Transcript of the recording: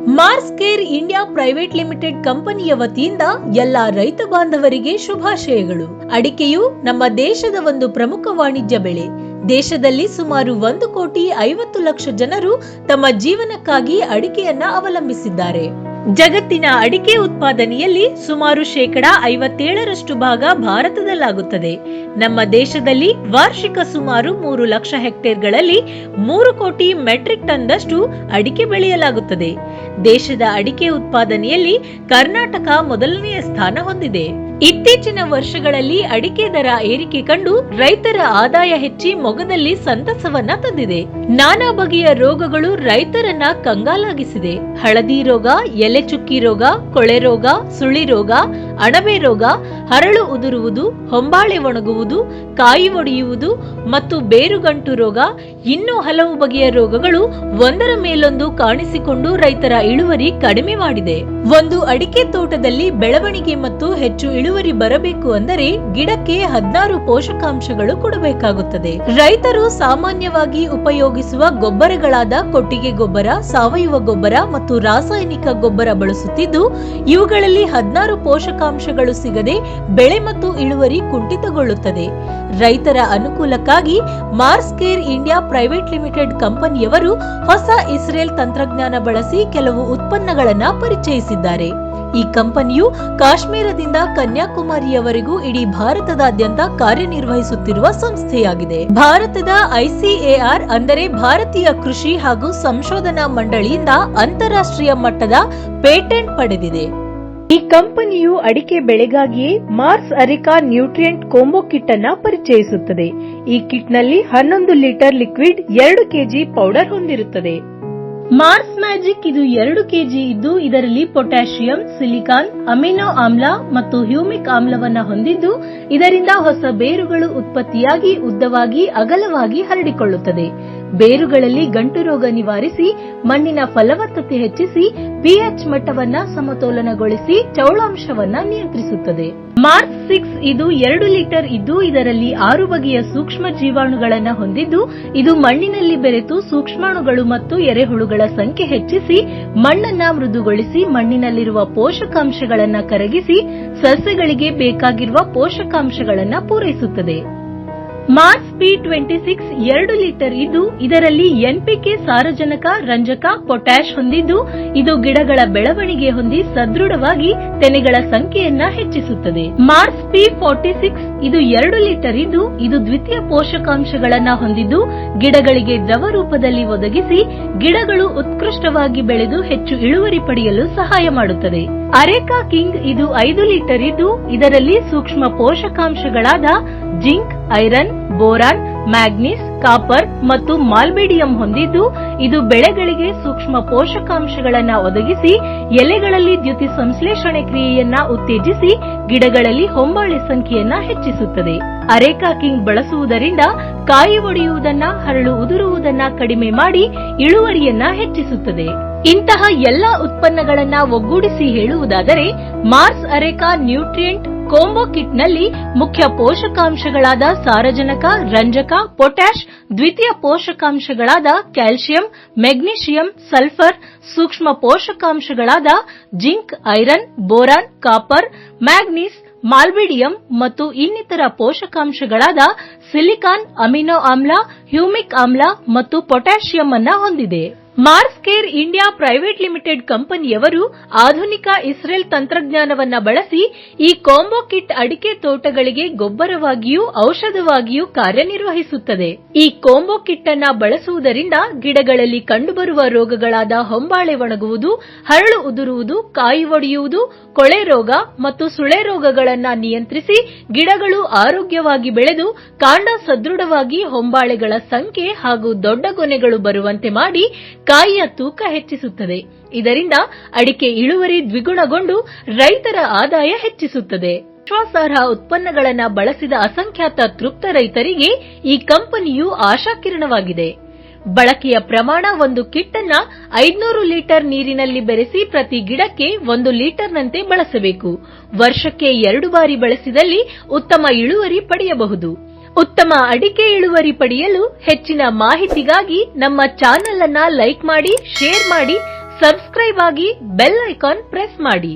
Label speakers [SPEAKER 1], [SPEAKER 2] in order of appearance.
[SPEAKER 1] Mars Care India private limited ಕಂಪನಿಯ ವತಿಯಿಂದ ಎಲ್ಲಾ ರೈತ ಬಾಂಧವರಿಗೆ ಶುಭಾಶಯಗಳು. ಅಡಿಕೆಯು ನಮ್ಮ ದೇಶದ ಒಂದು ಪ್ರಮುಖ ವಾಣಿಜ್ಯ ಬೆಳೆ. ದೇಶದಲ್ಲಿ ಸುಮಾರು ಒಂದು ಕೋಟಿ ಐವತ್ತು ಲಕ್ಷ ಜನರು ತಮ್ಮ ಜೀವನಕ್ಕಾಗಿ ಅಡಿಕೆಯನ್ನ ಅವಲಂಬಿಸಿದ್ದಾರೆ. ಜಗತ್ತಿನ ಅಡಿಕೆ ಉತ್ಪಾದನೆಯಲ್ಲಿ ಸುಮಾರು ಶೇಕಡ ಐವತ್ತೇಳರಷ್ಟು ಭಾಗ ಭಾರತದಲ್ಲಾಗುತ್ತದೆ. ನಮ್ಮ ದೇಶದಲ್ಲಿ ವಾರ್ಷಿಕ ಸುಮಾರು ಮೂರು ಲಕ್ಷ ಹೆಕ್ಟೇರ್ಗಳಲ್ಲಿ ಮೂರು ಕೋಟಿ ಮೆಟ್ರಿಕ್ ಟನ್ದಷ್ಟು ಅಡಿಕೆ ಬೆಳೆಯಲಾಗುತ್ತದೆ. ದೇಶದ ಅಡಿಕೆ ಉತ್ಪಾದನೆಯಲ್ಲಿ ಕರ್ನಾಟಕ ಮೊದಲನೆಯ ಸ್ಥಾನ ಹೊಂದಿದೆ. ಇತ್ತೀಚಿನ ವರ್ಷಗಳಲ್ಲಿ ಅಡಿಕೆ ದರ ಏರಿಕೆ ಕಂಡು ರೈತರ ಆದಾಯ ಹೆಚ್ಚಿ ಮೊಗದಲ್ಲಿ ಸಂತಸವನ್ನ ತಂದಿದೆ. ನಾನಾ ಬಗೆಯ ರೋಗಗಳು ರೈತರನ್ನ ಕಂಗಾಲಾಗಿಸಿದೆ. ಹಳದಿ ರೋಗ, ಎಲೆ ಚುಕ್ಕಿ ರೋಗ, ಕೊಳೆ ರೋಗ, ಸುಳಿ ರೋಗ, ಅಣಬೆ ರೋಗ, ಹರಳು ಉದುರುವುದು, ಹೊಂಬಾಳೆ ಒಣಗುವುದು, ಕಾಯಿ ಒಡೆಯುವುದು ಮತ್ತು ಬೇರುಗಂಟು ರೋಗ ಇನ್ನೂ ಹಲವು ಬಗೆಯ ರೋಗಗಳು ಒಂದರ ಮೇಲೊಂದು ಕಾಣಿಸಿಕೊಂಡು ರೈತರ ಇಳುವರಿ ಕಡಿಮೆ ಮಾಡಿದೆ. ಒಂದು ಅಡಿಕೆ ತೋಟದಲ್ಲಿ ಬೆಳವಣಿಗೆ ಮತ್ತು ಹೆಚ್ಚು ಇಳುವರಿ ಬರಬೇಕು ಅಂದರೆ ಗಿಡಕ್ಕೆ ಹದಿನಾರು ಪೋಷಕಾಂಶಗಳು ಕೊಡಬೇಕಾಗುತ್ತದೆ. ರೈತರು ಸಾಮಾನ್ಯವಾಗಿ ಉಪಯೋಗಿಸುವ ಗೊಬ್ಬರಗಳಾದ ಕೊಟ್ಟಿಗೆ ಗೊಬ್ಬರ, ಸಾವಯವ ಗೊಬ್ಬರ ಮತ್ತು ರಾಸಾಯನಿಕ ಗೊಬ್ಬರ ಬಳಸುತ್ತಿದ್ದು, ಇವುಗಳಲ್ಲಿ ಹದಿನಾರು ಪೋಷಕಾಂಶಗಳು ಸಿಗದೆ ಬೆಳೆ ಮತ್ತು ಇಳುವರಿ ಕುಂಠಿತಗೊಳ್ಳುತ್ತದೆ. ರೈತರ ಅನುಕೂಲಕ್ಕಾಗಿ Mars Care India private limited ಕಂಪನಿಯವರು ಹೊಸ ಇಸ್ರೇಲ್ ತಂತ್ರಜ್ಞಾನ ಬಳಸಿ ಕೆಲವು ಉತ್ಪನ್ನಗಳನ್ನು ಪರಿಚಯಿಸಿದ್ದಾರೆ. ಈ ಕಂಪನಿಯು ಕಾಶ್ಮೀರದಿಂದ ಕನ್ಯಾಕುಮಾರಿಯವರೆಗೂ ಇಡೀ ಭಾರತದಾದ್ಯಂತ ಕಾರ್ಯನಿರ್ವಹಿಸುತ್ತಿರುವ ಸಂಸ್ಥೆಯಾಗಿದೆ. ಭಾರತದ ಐಸಿಎಆರ್ ಅಂದರೆ ಭಾರತೀಯ ಕೃಷಿ ಹಾಗೂ ಸಂಶೋಧನಾ ಮಂಡಳಿಯಿಂದ ಅಂತಾರಾಷ್ಟ್ರೀಯ ಮಟ್ಟದ ಪೇಟೆಂಟ್ ಪಡೆದಿದೆ. ಈ ಕಂಪನಿಯು ಅಡಿಕೆ ಬೆಳೆಗಾಗಿಯೇ Mars areca nutrient combo kit ಅನ್ನ ಪರಿಚಯಿಸುತ್ತದೆ. ಈ ಕಿಟ್ನಲ್ಲಿ ಹನ್ನೊಂದು ಲೀಟರ್ ಲಿಕ್ವಿಡ್ ಎರಡು ಕೆಜಿ ಪೌಡರ್ ಹೊಂದಿರುತ್ತದೆ. ಮಾರ್ಸ್ ಮ್ಯಾಜಿಕ್ ಇದು ಎರಡು ಕೆಜಿ ಇದ್ದು, ಇದರಲ್ಲಿ ಪೊಟ್ಯಾಷಿಯಂ, ಸಿಲಿಕಾನ್, ಅಮಿನೋ ಆಮ್ಲ ಮತ್ತು ಹ್ಯೂಮಿಕ್ ಆಮ್ಲವನ್ನ ಹೊಂದಿದ್ದು, ಇದರಿಂದ ಹೊಸ ಬೇರುಗಳು ಉತ್ಪತ್ತಿಯಾಗಿ, ಉದ್ದವಾಗಿ, ಅಗಲವಾಗಿ ಹರಡಿಕೊಳ್ಳುತ್ತದೆ. ಬೇರುಗಳಲ್ಲಿ ಗಂಟು ರೋಗ ನಿವಾರಿಸಿ, ಮಣ್ಣಿನ ಫಲವತ್ತತೆ ಹೆಚ್ಚಿಸಿ ಪಿಎಚ್ ಮಟ್ಟವನ್ನ ಸಮತೋಲನಗೊಳಿಸಿ ಚೌಳಾಂಶವನ್ನ ನಿಯಂತ್ರಿಸುತ್ತದೆ. ಮಾರ್ಕ್ ಸಿಕ್ಸ್ ಇದು ಎರಡು ಲೀಟರ್ ಇದ್ದು, ಇದರಲ್ಲಿ ಆರು ಬಗೆಯ ಸೂಕ್ಷ್ಮ ಜೀವಾಣುಗಳನ್ನು ಹೊಂದಿದ್ದು, ಇದು ಮಣ್ಣಿನಲ್ಲಿ ಬೆರೆತು ಸೂಕ್ಷ್ಮಾಣುಗಳು ಮತ್ತು ಎರೆಹುಳುಗಳ ಸಂಖ್ಯೆ ಹೆಚ್ಚಿಸಿ, ಮಣ್ಣನ್ನ ಮೃದುಗೊಳಿಸಿ, ಮಣ್ಣಿನಲ್ಲಿರುವ ಪೋಷಕಾಂಶಗಳನ್ನ ಕರಗಿಸಿ, ಸಸ್ಯಗಳಿಗೆ ಬೇಕಾಗಿರುವ ಪೋಷಕಾಂಶಗಳನ್ನು ಪೂರೈಸುತ್ತದೆ. ಮಾರ್ಸ್ ಪಿ ಟ್ವೆಂಟಿ ಸಿಕ್ಸ್ ಎರಡು ಲೀಟರ್ ಇದ್ದು, ಇದರಲ್ಲಿ ಎನ್ಪಿಕೆ ಸಾರಜನಕ, ರಂಜಕ ಪೊಟ್ಯಾಶ್ ಹೊಂದಿದ್ದು, ಇದು ಗಿಡಗಳ ಬೆಳವಣಿಗೆ ಹೊಂದಿ ಸದೃಢವಾಗಿ ತೆನೆಗಳ ಸಂಖ್ಯೆಯನ್ನ ಹೆಚ್ಚಿಸುತ್ತದೆ. ಮಾರ್ಸ್ ಪಿ ಫೋರ್ಟಿ ಸಿಕ್ಸ್ ಇದು ಎರಡು ಲೀಟರ್ ಇದ್ದು, ಇದು ದ್ವಿತೀಯ ಪೋಷಕಾಂಶಗಳನ್ನ ಹೊಂದಿದ್ದು, ಗಿಡಗಳಿಗೆ ದ್ರವ ರೂಪದಲ್ಲಿ ಒದಗಿಸಿ ಗಿಡಗಳು ಉತ್ಕೃಷ್ಟವಾಗಿ ಬೆಳೆದು ಹೆಚ್ಚು ಇಳುವರಿ ಪಡೆಯಲು ಸಹಾಯ ಮಾಡುತ್ತದೆ. ಅರೇಕಾ ಕಿಂಗ್ ಇದು ಐದು ಲೀಟರ್ ಇದ್ದು, ಇದರಲ್ಲಿ ಸೂಕ್ಷ್ಮ ಪೋಷಕಾಂಶಗಳಾದ zinc, iron, boron, manganese, copper ಮತ್ತು ಮಾಲ್ಬೇಡಿಯಂ ಹೊಂದಿದ್ದು, ಇದು ಬೆಳೆಗಳಿಗೆ ಸೂಕ್ಷ್ಮ ಪೋಷಕಾಂಶಗಳನ್ನು ಒದಗಿಸಿ, ಎಲೆಗಳಲ್ಲಿ ದ್ಯುತಿ ಸಂಶ್ಲೇಷಣೆ ಕ್ರಿಯೆಯನ್ನ ಉತ್ತೇಜಿಸಿ, ಗಿಡಗಳಲ್ಲಿ ಹೊಂಬಾಳೆ ಸಂಖ್ಯೆಯನ್ನ ಹೆಚ್ಚಿಸುತ್ತದೆ. ಅರೇಕಾ ಕಿಂಗ್ ಬಳಸುವುದರಿಂದ ಕಾಯಿ ಒಡೆಯುವುದನ್ನ, ಹರಳು ಉದುರುವುದನ್ನ ಕಡಿಮೆ ಮಾಡಿ ಇಳುವರಿಯನ್ನ ಹೆಚ್ಚಿಸುತ್ತದೆ. ಇಂತಹ ಎಲ್ಲಾ ಉತ್ಪನ್ನಗಳನ್ನ ಒಗ್ಗೂಡಿಸಿ ಹೇಳುವುದಾದರೆ, ಮಾರ್ಸ್ ಅರೇಕಾ ನ್ಯೂಟ್ರಿಯೆಂಟ್ ಕೋಂಬೋ ಕಿಟ್ನಲ್ಲಿ ಮುಖ್ಯ ಪೋಷಕಾಂಶಗಳಾದ ಸಾರಜನಕ, ರಂಜಕ ಪೊಟ್ಯಾಶ್ ದ್ವಿತೀಯ ಪೋಷಕಾಂಶಗಳಾದ ಕ್ಯಾಲ್ಸಿಯಂ ಮೆಗ್ನೀಷಿಯಂ, ಸಲ್ಫರ್, ಸೂಕ್ಷ್ಮ ಪೋಷಕಾಂಶಗಳಾದ zinc, iron, boron, copper, manganese molybdenum ಮತ್ತು ಇನ್ನಿತರ ಪೋಷಕಾಂಶಗಳಾದ ಸಿಲಿಕಾನ್ ಅಮಿನೋ ಆಮ್ಲ ಹ್ಯೂಮಿಕ್ ಆಮ್ಲ ಮತ್ತು ಪೊಟ್ಯಾಷಿಯಂ ಅನ್ನು ಹೊಂದಿದೆ. Mars Care India private limited ಕಂಪನಿಯವರು ಆಧುನಿಕ ಇಸ್ರೇಲ್ ತಂತ್ರಜ್ಞಾನವನ್ನ ಬಳಸಿ ಈ ಕಾಂಬೋ ಕಿಟ್ ಅಡಿಕೆ ತೋಟಗಳಿಗೆ ಗೊಬ್ಬರವಾಗಿಯೂ ಔಷಧವಾಗಿಯೂ ಕಾರ್ಯನಿರ್ವಹಿಸುತ್ತದೆ. ಈ ಕಾಂಬೋ ಕಿಟ್ ಅನ್ನ ಬಳಸುವುದರಿಂದ ಗಿಡಗಳಲ್ಲಿ ಕಂಡುಬರುವ ರೋಗಗಳಾದ ಹೊಂಬಾಳೆ ಒಣಗುವುದು, ಹರಳು ಉದುರುವುದು, ಕಾಯಿ ಒಡೆಯುವುದು, ಕೊಳೆ ರೋಗ ಮತ್ತು ಸುಳೆ ರೋಗಗಳನ್ನು ನಿಯಂತ್ರಿಸಿ ಗಿಡಗಳು ಆರೋಗ್ಯವಾಗಿ ಬೆಳೆದು ಕಾಂಡ ಸದೃಢವಾಗಿ ಹೊಂಬಾಳೆಗಳ ಸಂಖ್ಯೆ ಹಾಗೂ ದೊಡ್ಡ ಗೊನೆಗಳು ಬರುವಂತೆ ಮಾಡಿ ಕಾಯಿಯ ತೂಕ ಹೆಚ್ಚಿಸುತ್ತದೆ. ಇದರಿಂದ ಅಡಿಕೆ ಇಳುವರಿ ದ್ವಿಗುಣಗೊಂಡು ರೈತರ ಆದಾಯ ಹೆಚ್ಚಿಸುತ್ತದೆ. ವಿಶ್ವಾಸಾರ್ಹ ಉತ್ಪನ್ನಗಳನ್ನು ಬಳಸಿದ ಅಸಂಖ್ಯಾತ ತೃಪ್ತ ರೈತರಿಗೆ ಈ ಕಂಪನಿಯು ಆಶಾಕಿರಣವಾಗಿದೆ. ಬಳಕೆಯ ಪ್ರಮಾಣ ಒಂದು ಕಿಟ್ ಅನ್ನ ಐದ್ನೂರು ಲೀಟರ್ ನೀರಿನಲ್ಲಿ ಬೆರೆಸಿ ಪ್ರತಿ ಗಿಡಕ್ಕೆ ಒಂದು ಲೀಟರ್ನಂತೆ ಬಳಸಬೇಕು. ವರ್ಷಕ್ಕೆ ಎರಡು ಬಾರಿ ಬಳಸಿದಲ್ಲಿ ಉತ್ತಮ ಇಳುವರಿ ಪಡೆಯಬಹುದು. ಉತ್ತಮ ಅಡಿಕೆ ಇಳುವರಿ ಪಡೆಯಲು ಹೆಚ್ಚಿನ ಮಾಹಿತಿಗಾಗಿ ನಮ್ಮ ಚಾನೆಲ್ ಅನ್ನ ಲೈಕ್ ಮಾಡಿ, ಶೇರ್ ಮಾಡಿ, ಸಬ್ಸ್ಕ್ರೈಬ್ ಆಗಿ ಬೆಲ್ ಐಕಾನ್ ಪ್ರೆಸ್ ಮಾಡಿ.